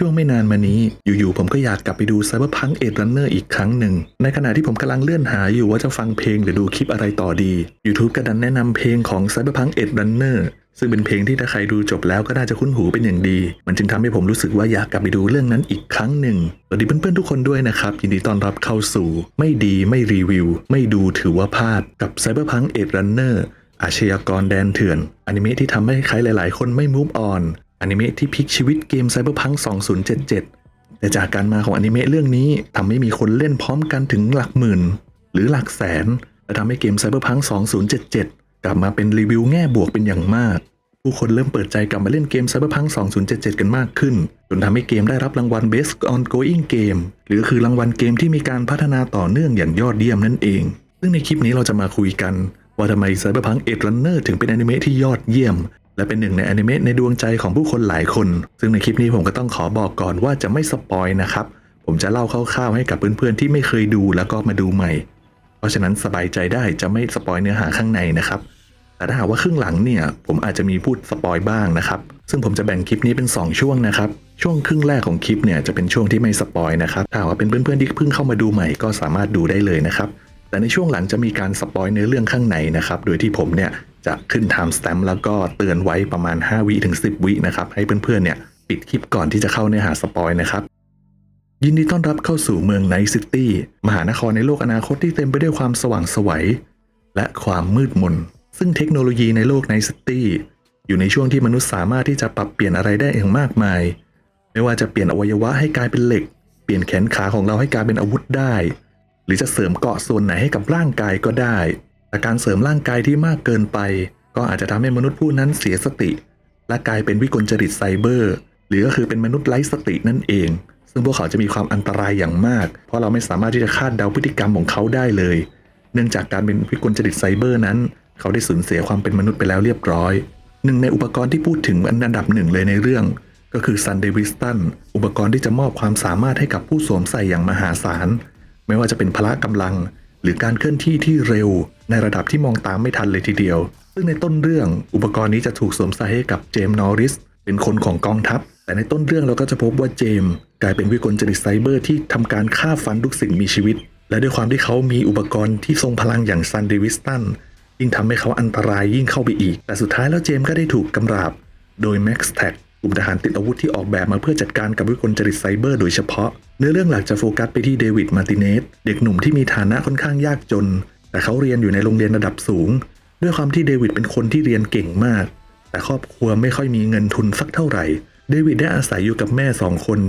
ช่วงไม่นานมานี้ อยู่ๆผมก็อยากกลับไปดู Cyberpunk Edge Runner อีกครั้งหนึ่ง ในขณะที่ผมกำลังเลื่อนหาอยู่ว่าจะฟังเพลงหรือดูคลิปอะไรต่อดี YouTube ก็ดันแนะนำเพลงของ Cyberpunk Edge Runner ซึ่งเป็นเพลงที่ถ้าใครดูจบแล้วก็น่าจะคุ้นหูเป็นอย่างดี มันจึงทำให้ผมรู้สึกว่าอยากกลับไปดูเรื่องนั้นอีกครั้งหนึ่ง สวัสดีเพื่อนๆทุกคนด้วยนะครับ ยินดีต้อนรับเข้าสู่ ไม่ดีไม่รีวิว ไม่ดูถือว่าพลาดกับ Cyberpunk Edge Runner อาชญากรแดนเถื่อนอนิเมะที่ทำให้ใครหลาย ๆ คนไม่ move on อน อนิเมะที่พลิกชีวิตเกม Cyberpunk 2077 แต่จากการมาของอนิเมะเรื่องนี้ทำให้มีคนเล่นพร้อมกันถึงหลักหมื่น หรือหลักแสน และทำให้เกม Cyberpunk 2077 กลับมาเป็นรีวิวแง่บวกเป็นอย่างมาก ผู้คนเริ่มเปิดใจกลับมาเล่นเกม Cyberpunk 2077 กันมากขึ้น จนทำให้เกมได้รับรางวัล Best Ongoing Game หรือคือรางวัลเกมที่มีการพัฒนาต่อเนื่องอย่างยอดเยี่ยมนั่นเอง ซึ่งในคลิปนี้เราจะมาคุยกันว่าทำไม Cyberpunk Edge Runner ถึงเป็นอนิเมะที่ยอดเยี่ยม และเป็นหนึ่งในอนิเมะในดวงใจของผู้คนหลายคน ซึ่งในคลิปนี้ผมก็ต้องขอบอกก่อนว่าจะไม่สปอยนะครับ ผมจะเล่าคร่าวๆให้กับเพื่อนๆที่ไม่เคยดูแล้วก็มาดูใหม่ เพราะฉะนั้นสบายใจได้จะไม่สปอยเนื้อหาข้างในนะครับ แต่ถ้าหากว่าครึ่งหลังเนี่ย ผมอาจจะมีพูดสปอยบ้างนะครับ ซึ่งผมจะแบ่งคลิปนี้เป็น 2 ช่วงนะครับ ช่วงครึ่งแรกของคลิปเนี่ยจะเป็นช่วงที่ไม่สปอยนะครับ ถ้าหากว่าเป็นเพื่อนๆที่เพิ่งเข้ามาดูใหม่ก็สามารถดูได้เลยนะครับ แต่ในช่วงหลังจะมีการสปอยเนื้อเรื่องข้างในนะครับ โดยที่ผมเนี่ย จะขึ้น time stamp แล้วก็เตือนไว้ประมาณ 5 วิถึง 10 วินะครับ ให้เพื่อนๆเนี่ยปิดคลิปก่อนที่จะเข้าเนื้อหาสปอยนะครับ ยินดีต้อนรับเข้าสู่เมืองไนท์ซิตี้มหานครในโลกอนาคตที่เต็มไปด้วยความสว่างไสวัย และความมืดมน ซึ่งเทคโนโลยีในโลกไนท์ซิตี้อยู่ในช่วงที่มนุษย์สามารถที่จะปรับเปลี่ยนอะไรได้อย่างมากมาย ไม่ว่าจะเปลี่ยนอวัยวะให้กลายเป็นเหล็ก เปลี่ยนแขนขาของเราให้กลายเป็นอาวุธได้ หรือจะเสริมเกาะส่วนไหนให้กับร่างกายก็ได้ แต่การเสริมร่างกายที่มากเกินไป ก็อาจจะทำให้มนุษย์ผู้นั้นเสียสติ และกลายเป็นวิกลจริตไซเบอร์ หรือก็คือเป็นมนุษย์ไร้สตินั่นเอง ซึ่งพวกเขาจะมีความอันตรายอย่างมาก เพราะเราไม่สามารถที่จะคาดเดาพฤติกรรมของเขาได้เลย เนื่องจากการเป็นวิกลจริตไซเบอร์นั้น เขาได้สูญเสียความเป็นมนุษย์ไปแล้วเรียบร้อย หนึ่งในอุปกรณ์ที่พูดถึงอันดับหนึ่งเลยในเรื่อง ก็คือซันเดวิสตันอุปกรณ์ที่จะมอบความสามารถให้กับผู้สวมใส่อย่างมหาศาลไม่ว่าจะเป็นพละกำลัง หรือการเคลื่อนที่ที่เร็ว ในระดับที่มองตามไม่ทันเลยทีเดียว ซึ่งในต้นเรื่องอุปกรณ์นี้จะถูกสวมใส่ให้กับเจมส์นอริสเป็นคนของกองทัพ แต่ในต้นเรื่องเราก็จะพบว่าเจมส์กลายเป็นวิกลจริตไซเบอร์ที่ทำการฆ่าฟันทุกสิ่งมีชีวิต และด้วยความที่เขามีอุปกรณ์ที่ทรงพลังอย่างซันเดวิสตันยิ่งทำให้เขาอันตรายยิ่งเข้าไปอีก แต่สุดท้ายแล้วเจมส์ก็ได้ถูกกำราบ โดย Max t a g กลุ่มทหารติดอาวุธที่ออกแบบมาเพื่อจัดการกับวิกลจริตไซเบอร์โดยเฉพาะ เนื้อเรื่องหลักจะโฟกัสไปที่เดวิดมาร์ติเนสเด็กหนุ่มที่มีฐานะค่อนข้างยากจน แต่เขาเรียนอยู่ในโรงเรียนระดับสูง ด้วยความที่เดวิดเป็นคนที่เรียนเก่งมาก แต่ครอบครัวไม่ค่อยมีเงินทุนสักเท่าไหร่ เดวิดได้อาศัยอยู่กับแม่สองคน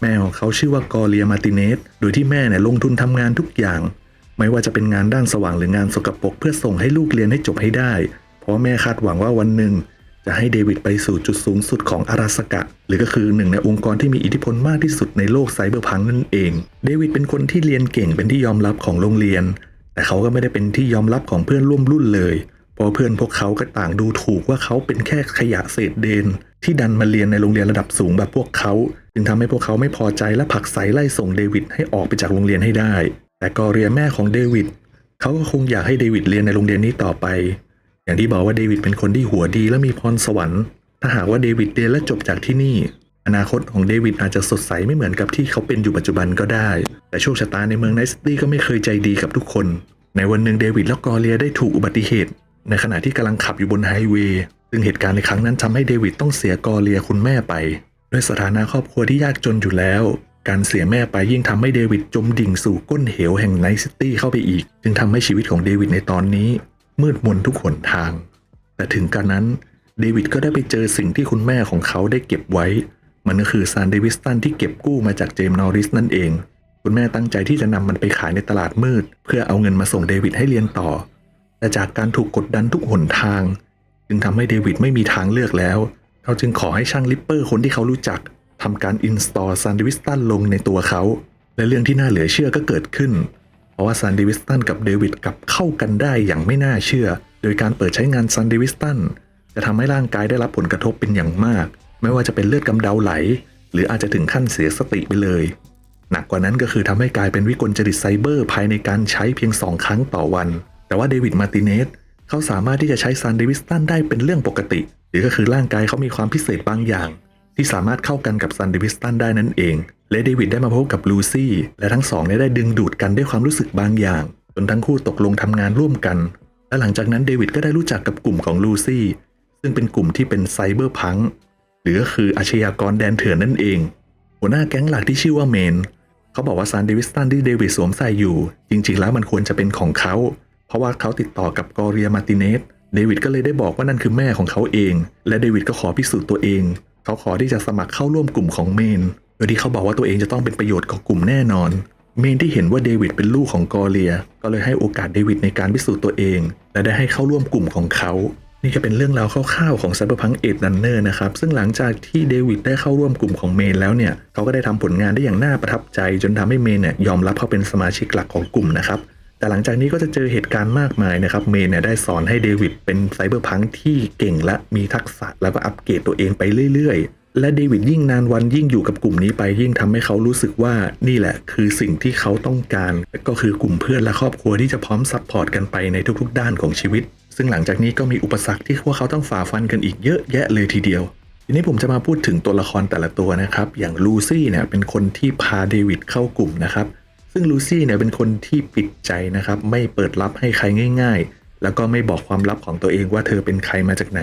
แม่ของเขาชื่อว่ากอเลียมาติเนส โดยที่แม่เนี่ยลงทุนทำงานทุกอย่าง ไม่ว่าจะเป็นงานด้านสว่างหรืองานสกปรกเพื่อส่งให้ลูกเรียนให้จบให้ได้ เพราะแม่คาดหวังว่าวันหนึ่งจะให้เดวิดไปสู่จุดสูงสุดของอาราสกะ หรือก็คือหนึ่งในองค์กรที่มีอิทธิพลมากที่สุดในโลกไซเบอร์พังนั่นเอง เดวิดเป็นคนที่เรียนเก่งเป็นที่ยอมรับของโรงเรียน แต่เขาก็ไม่ได้เป็นที่ยอมรับของเพื่อนร่วมรุ่นเลยเพราะเพื่อนพวกเขาก็ต่างดูถูกว่าเขาเป็นแค่ขยะเศษเดน ที่ดันมาเรียนในโรงเรียนระดับสูงแบบพวกเขา จึงทำให้พวกเขาไม่พอใจและผลักไสไล่ส่งเดวิดให้ออกไปจากโรงเรียนให้ได้ แต่กอเรียแม่ของเดวิดเขาก็คงอยากให้เดวิดเรียนในโรงเรียนนี้ต่อไป อย่างที่บอกว่าเดวิดเป็นคนที่หัวดีและมีพรสวรรค์ ถ้าหากว่าเดวิดเรียนและจบจากที่นี่ อนาคตของเดวิดอาจจะสดใสไม่เหมือนกับที่เขาเป็นอยู่ปัจจุบันก็ได้ แต่โชคชะตาในเมืองไนท์ซิตี้ก็ไม่เคยใจดีกับทุกคน ในวันหนึ่งเดวิดและกอเรียได้ถูกอุบัติเหตุ ในขณะที่กำลังขับอยู่บนไฮเวย์ซึ่งเหตุการณ์ในครั้งนั้นทำให้เดวิดต้องเสียกอเรียคุณแม่ไป ด้วยสถานะครอบครัวที่ยากจนอยู่แล้ว การเสียแม่ไปยิ่งทำให้เดวิดจมดิ่งสู่ก้นเหวแห่งไนท์ซิตี้เข้าไปอีก จึงทำให้ชีวิตของเดวิดในตอนนี้ มืดมนทุกหนทาง แต่ถึงกระนั้นเดวิดก็ได้ไปเจอสิ่งที่คุณแม่ของเขาได้เก็บไว้ มันก็คือซานเดวิสตันที่เก็บกู้มาจากเจมส์นอริสนั่นเอง คุณแม่ตั้งใจที่จะนำมันไปขายในตลาดมืด เพื่อเอาเงินมาส่งเดวิดให้เรียนต่อ แต่จากการถูกกดดันทุกหนทาง จึงทำให้เดวิดไม่มีทางเลือกแล้ว เขาจึงขอให้ช่างลิปเปอร์คนที่เขารู้จักทำการอินสตอลซันเดวิสตันลงในตัวเขา และเรื่องที่น่าเหลือเชื่อก็เกิดขึ้น เพราะว่าซันเดวิสตันกับเดวิดกลับเข้ากันได้อย่างไม่น่าเชื่อ โดยการเปิดใช้งานซันเดวิสตันจะทำให้ร่างกายได้รับผลกระทบเป็นอย่างมาก ไม่ว่าจะเป็นเลือดกำเดาไหล หรืออาจจะถึงขั้นเสียสติไปเลย หนักกว่านั้นก็คือทำให้กลายเป็นวิกลจริตไซเบอร์ภายในการใช้เพียง 2 ครั้งต่อวัน แต่ว่าเดวิดมาร์ติเนสเขาสามารถที่จะใช้ซันเดวิสตันได้เป็นเรื่องปกติ หรือก็คือร่างกายเขามีความพิเศษบางอย่าง ที่สามารถเข้ากันกับซันเดวิสตันได้นั่นเองและเดวิดได้มาพบกับลูซี่และทั้งสองได้ดึงดูดกันด้วยความรู้สึกบางอย่างจนทั้งคู่ตกลงทำงานร่วมกัน และหลังจากนั้นเดวิดก็ได้รู้จักกับกลุ่มของลูซี่ซึ่งเป็นกลุ่มที่เป็นไซเบอร์พัง หรือก็คืออาชญากรแดนเถื่อนนั่นเอง หัวหน้าแก๊งหลักที่ชื่อว่าเมน เขาบอกว่าซานเดวิสตันที่เดวิดสวมใส่อยู่ จริง ๆ แล้วมันควรจะเป็นของเขา เพราะว่าเขาติดต่อกับกอเรียมาติเนส เดวิดก็เลยได้บอกว่านั่นคือแม่ของเขาเอง และเดวิดก็ขอพิสูจน์ตัวเอง เขาขอที่จะสมัครเข้าร่วมกลุ่มของเมน โดยที่เขาบอกว่าตัวเองจะต้องเป็นประโยชน์กับกลุ่มแน่นอน เมนที่เห็นว่าเดวิดเป็นลูกของกอเรีย ก็เลยให้โอกาสเดวิดในการพิสูจน์ตัวเอง และได้ให้เข้าร่วมกลุ่มของเขา นี่ก็เป็นเรื่องราวคร่าวๆของ Cyberpunk 8 Runner นะครับ ซึ่งหลังจากที่เดวิดได้เข้าร่วมกลุ่มของเมนแล้วเนี่ยเขาก็ได้ทำผลงานได้อย่างน่าประทับใจ จนทำให้เมนเนี่ยยอมรับเขาเป็นสมาชิกหลักของกลุ่มนะครับ แต่หลังจากนี้ก็จะเจอเหตุการณ์มากมายนะครับ เมนเนี่ยได้สอนให้เดวิดเป็นไซเบอร์พังที่เก่งและมีทักษะแล้วก็อัปเกรดตัวเองไปเรื่อยๆ และเดวิดยิ่งนานวันยิ่งอยู่กับกลุ่มนี้ไปยิ่งทำให้เขารู้สึกว่านี่แหละคือสิ่งที่เขาต้องการ ก็คือกลุ่มเพื่อนและครอบครัวที่จะพร้อมซัพพอร์ตกันไปในทุกๆ ด้านของชีวิต ซึ่งหลังจากนี้ก็มีอุปสรรคที่พวกเขาต้องฝ่าฟันกันอีกเยอะแยะเลยทีเดียว ทีนี้ผมจะมาพูดถึงตัวละครแต่ละตัวนะครับ อย่างลูซี่เนี่ยเป็นคนที่พาเดวิดเข้ากลุ่มนะครับ ซึ่งลูซี่เนี่ยเป็นคนที่ปิดใจนะครับ ไม่เปิดรับให้ใครง่าย ๆ แล้วก็ไม่บอกความลับของตัวเองว่าเธอเป็นใครมาจากไหน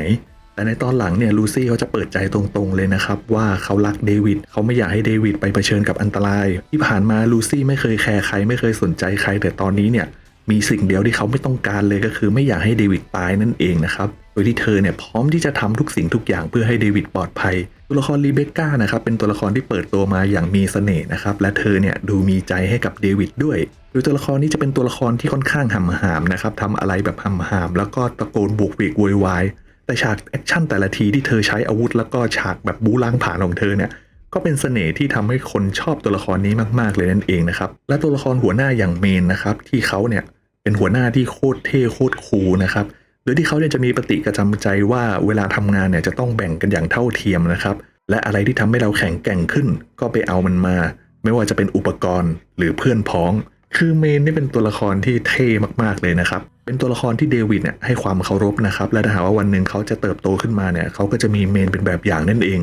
แต่ในตอนหลังเนี่ยลูซี่เขาจะเปิดใจตรงๆเลยนะครับว่าเขารักเดวิดเขาไม่อยากให้เดวิดไปเผชิญกับอันตราย ที่ผ่านมาลูซี่ไม่เคยแคร์ใครไม่เคยสนใจใครแต่ตอนนี้เนี่ย มีสิ่งเดียวที่เขาไม่ต้องการเลยก็คือไม่อยากให้เดวิดตายนั่นเองนะครับโดยที่เธอเนี่ยพร้อมที่จะทำทุกสิ่งทุกอย่างเพื่อให้เดวิดปลอดภัย ตัวละครรีเบคก้านะครับเป็นตัวละครที่เปิดตัวมาอย่างมีเสน่ห์นะครับและเธอเนี่ยดูมีใจให้กับเดวิดด้วยโดยตัวละครนี้จะเป็นตัวละครที่ค่อนข้างหำหามนะครับทำอะไรแบบหำหาม แล้วก็ตะโกนบุกเวกโวยวายแต่ฉากแอคชั่นแต่ละทีที่เธอใช้อาวุธ แล้วก็ฉากแบบบูล้างผ่านของเธอเนี่ยก็เป็นเสน่ห์ที่ทำให้คนชอบตัวละครนี้มาก ๆ เลยนั่นเองนะครับ และตัวละครหัวหน้าอย่างเมนนะครับที่เขาเนี่ย เป็นหัวหน้าที่โคตรเท่โคตรคูลนะครับโดยที่เขาเนี่ยจะมีปฏิกระจำใจว่าเวลาทำงานเนี่ยจะต้องแบ่งกันอย่างเท่าเทียมนะครับ และอะไรที่ทำให้เราแข็งแกร่งขึ้น ก็ไปเอามันมา ไม่ว่าจะเป็นอุปกรณ์หรือเพื่อนพ้อง คือเมนนี่เป็นตัวละครที่เท่มากๆเลยนะครับเป็นตัวละครที่เดวิดเนี่ยให้ความเคารพนะครับและถ้าหากว่าวันหนึ่งเขาจะเติบโตขึ้นมาเนี่ยเขาก็จะมีเมนเป็นแบบอย่างนั่นเอง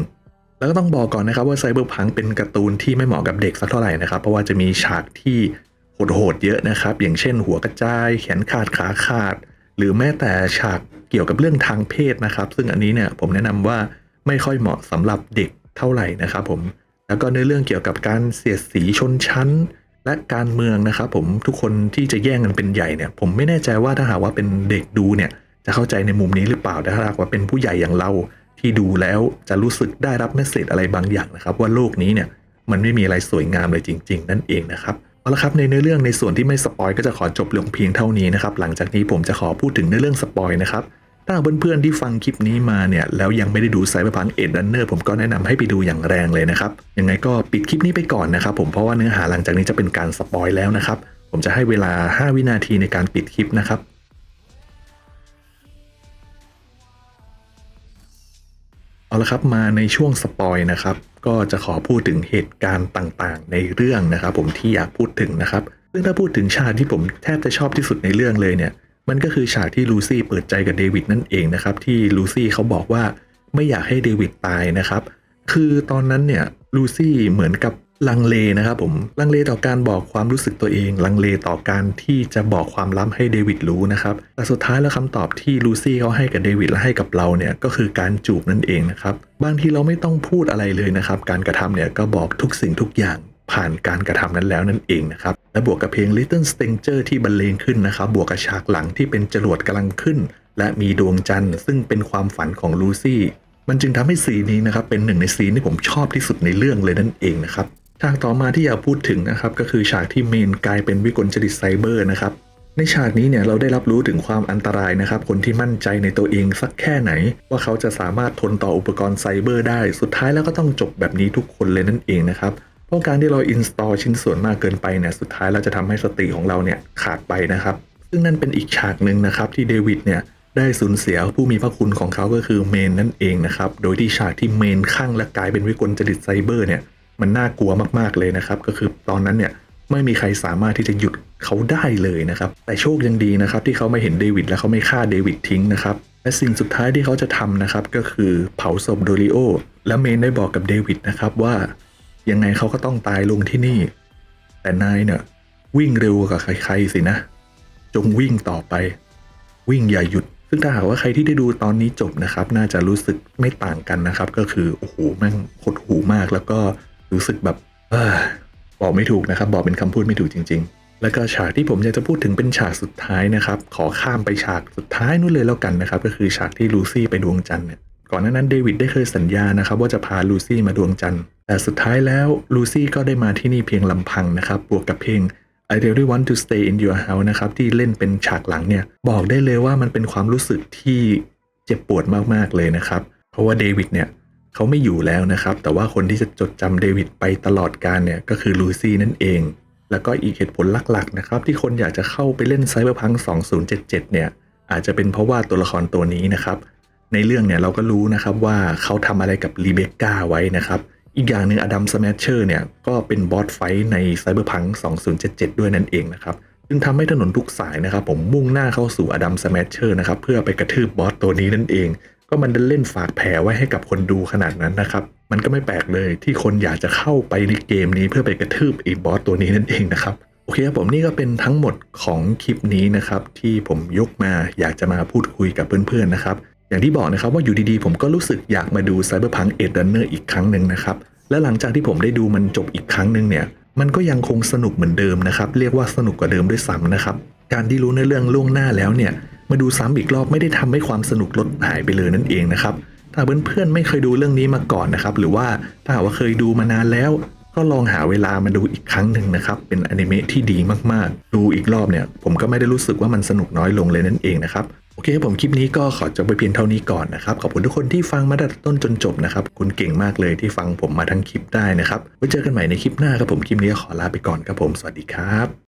แล้วก็ต้องบอกก่อนนะครับว่าไซเบอร์พังเป็นการ์ตูนที่ไม่เหมาะกับเด็กสักเท่าไหร่นะครับ เพราะว่าจะมีฉากที่ โหดๆเยอะนะครับ อย่างเช่นหัวกระจาย แขนขาดขาขาด หรือแม้แต่ฉากเกี่ยวกับเรื่องทางเพศนะครับ ซึ่งอันนี้เนี่ยผมแนะนำว่าไม่ค่อยเหมาะสำหรับเด็กเท่าไหร่นะครับผมแล้วก็ในเรื่องเกี่ยวกับการเสียดสีชนชั้น และการเมืองนะครับผมทุกคนที่จะแย่งกันเป็นใหญ่เนี่ย ผมไม่แน่ใจว่าถ้าหากว่าเป็นเด็กดูเนี่ยจะเข้าใจในมุมนี้หรือเปล่าแต่ถ้าหากว่าเป็นผู้ใหญ่อย่างเราที่ดูแล้วจะรู้สึกได้รับเมสเซจอะไรบางอย่างนะครับ ว่าโลกนี้เนี่ยมันไม่มีอะไรสวยงามเลยจริง ๆ นั่นเองนะครับ เอาละครับในเนื้อเรื่องในส่วนที่ไม่สปอยก็จะขอจบลงเพียงเท่านี้นะครับหลังจากนี้ผมจะขอพูดถึงเนื้อเรื่องสปอยนะครับถ้าเพื่อนๆที่ฟังคลิปนี้มาเนี่ยแล้วยังไม่ได้ดูไซเบอร์พังเอ็ดดันเนอร์ผมก็แนะนำให้ไปดูอย่างแรงเลยนะครับยังไงก็ปิดคลิปนี้ไปก่อนนะครับผมเพราะว่าเนื้อหาหลังจากนี้จะเป็นการสปอยแล้วนะครับผมจะให้เวลา 5 วินาทีในการปิดคลิปนะครับเอาละครับมาในช่วงสปอยนะครับ ก็จะขอพูดถึงเหตุการณ์ต่างๆ ในเรื่องนะครับ ผมที่อยากพูดถึงนะครับซึ่งถ้าพูดถึงฉากที่ผมแทบจะชอบที่สุดในเรื่องเลยเนี่ย มันก็คือฉากที่ลูซี่เปิดใจกับเดวิดนั่นเองนะครับ ที่ลูซี่เขาบอกว่าไม่อยากให้เดวิดตายนะครับ คือตอนนั้นเนี่ยลูซี่เหมือนกับ ลังเลนะครับผมลังเลต่อการบอกความรู้สึกตัวเอง ลังเลต่อการที่จะบอกความลับให้เดวิดรู้นะครับแต่สุดท้ายแล้วคำตอบที่ลูซี่เขาให้กับเดวิดและให้กับเราเนี่ยก็คือการจูบนั่นเองนะครับบางทีเราไม่ต้องพูดอะไรเลยนะครับ การกระทำเนี่ยก็บอกทุกสิ่งทุกอย่างผ่านการกระทำนั้นแล้วนั่นเองนะครับ และบวกกับเพลง Little Stranger ที่บรรเลงขึ้นนะครับ บวกกับฉากหลังที่เป็นจรวดกำลังขึ้น และมีดวงจันทร์ซึ่งเป็นความฝันของลูซี่ มันจึงทำให้ซีนนี้นะครับ เป็นหนึ่งในซีนที่ผมชอบที่สุดในเรื่องเลยนั่นเองนะครับ ฉากต่อมาที่อยากพูดถึงนะครับก็คือฉากที่เมนกลายเป็นวิกลจริตไซเบอร์นะครับในฉากนี้เนี่ยเราได้รับรู้ถึงความอันตรายนะครับ คนที่มั่นใจในตัวเองสักแค่ไหน ว่าเขาจะสามารถทนต่ออุปกรณ์ไซเบอร์ได้ สุดท้ายแล้วก็ต้องจบแบบนี้ทุกคนเลยนั่นเองนะครับเพราะการที่เราอินสตอลชิ้นส่วนมากเกินไปเนี่ยสุดท้ายเราจะทำให้สติของเราเนี่ยขาดไปนะครับ ซึ่งนั่นเป็นอีกฉากหนึ่งนะครับที่เดวิดเนี่ยได้สูญเสียผู้มีพระคุณของเขาก็คือเมนนั่นเองนะครับโดยที่ฉากที่เมนข้างและกลายเป็นวิกลจริตไซเบอร์เนี่ย มันน่ากลัวมากๆเลยนะครับ ก็คือตอนนั้นเนี่ยไม่มีใครสามารถที่จะหยุดเขาได้เลยนะครับ แต่โชคยังดีนะครับ ที่เขาไม่เห็นเดวิดและเขาไม่ฆ่าเดวิดทิ้งนะครับและสิ่งสุดท้ายที่เขาจะทำนะครับ ก็คือเผาศพโดริโอแล้วเมนได้บอกกับเดวิดนะครับว่ายังไงเขาก็ต้องตายลงที่นี่ แต่นายเนี่ยวิ่งเร็วกว่าใครๆสินะ จงวิ่งต่อไป วิ่งอย่าหยุด ซึ่งถ้าหากว่าใครที่ได้ดูตอนนี้จบนะครับ น่าจะรู้สึกไม่ต่างกันนะครับ ก็คือโอ้โหแม่งหดหูมากแล้วก็ รู้สึกแบบอบอกไม่ถูกนะครับ บอกเป็นคำพูดไม่ถูกจริง ๆ แล้วก็ฉากที่ผมอยากจะพูดถึงเป็นฉากสุดท้ายนะครับ ขอข้ามไปฉากสุดท้ายนู่นเลยแล้วกันนะครับ ก็คือฉากที่ลูซี่ไปดวงจันทร์เนี่ยก่อนหน้านั้นเดวิดได้เคยสัญญานะครับ ว่าจะพาลูซี่มาดวงจันทร์แต่สุดท้ายแล้วลูซี่ก็ได้มาที่นี่เพียงลำพังนะครับ บวกกับเพลง I really want to stay in your house นะครับ ที่เล่นเป็นฉากหลังเนี่ย บอกได้เลยว่ามันเป็นความรู้สึกที่เจ็บปวดมากๆเลยนะครับ เพราะว่าเดวิดเนี่ย เขาไม่อยู่แล้วนะครับ แต่ว่าคนที่จะจดจำเดวิดไปตลอดกาลเนี่ยก็คือลูซี่นั่นเอง แล้วก็อีกเหตุผลหลักๆนะครับที่คนอยากจะเข้าไปเล่นไซเบอร์พัง2077 เนี่ยอาจจะเป็นเพราะว่าตัวละครตัวนี้นะครับ ในเรื่องเนี่ยเราก็รู้นะครับว่าเขาทำอะไรกับรีเบคก้าไว้นะครับ อีกอย่างหนึ่งอดัมสแมชเชอร์เนี่ยก็เป็นบอสไฟท์ใน Cyberpunk 2077 ด้วยนั่นเองนะครับจึงทำให้ถนนทุกสายนะครับ ผมมุ่งหน้าเข้าสู่อดัมสแมชเชอร์นะครับเพื่อไปกระทืบบอสตัวนี้นั่นเอง ก็มันเล่นฝากแผลไว้ให้กับคนดูขนาดนั้นนะครับ มันก็ไม่แปลกเลยที่คนอยากจะเข้าไปในเกมนี้เพื่อไปกระทืบไอ้บอสตัวนี้นั่นเองนะครับโอเคครับผมนี่ก็เป็นทั้งหมดของคลิปนี้นะครับ ที่ผมยกมาอยากจะมาพูดคุยกับเพื่อนๆนะครับอย่างที่บอกนะครับว่าอยู่ดีๆ ผมก็รู้สึกอยากมาดู Cyberpunk Edge Runner อีกครั้งหนึ่งนะครับและหลังจากที่ผมได้ดูมันจบอีกครั้งหนึ่งเนี่ยมันก็ยังคงสนุกเหมือนเดิมนะครับ เรียกว่าสนุกกว่าเดิมด้วยซ้ำนะครับ การที่รู้ในเรื่องล่วงหน้าแล้วเนี่ย มาดูซ้ำอีกรอบไม่ได้ทำให้ความสนุกลดหายไปเลยนั่นเองนะครับ ถ้าเพื่อนๆไม่เคยดูเรื่องนี้มาก่อนนะครับ หรือว่าถ้าหากว่าเคยดูมานานแล้ว ก็ลองหาเวลามาดูอีกครั้งหนึ่งนะครับ เป็นอนิเมะที่ดีมากๆ ดูอีกรอบเนี่ยผมก็ไม่ได้รู้สึกว่ามันสนุกน้อยลงเลยนั่นเองนะครับโอเคผมคลิปนี้ก็ขอจบไปเพียงเท่านี้ก่อนนะครับ ขอบคุณทุกคนที่ฟังมาตั้งต้นจนจบนะครับคุณเก่งมากเลยที่ฟังผมมาทั้งคลิปได้นะครับไว้เจอกันใหม่ในคลิปหน้าครับผมคลิปนี้ขอลาไปก่อนครับผมสวัสดีครับ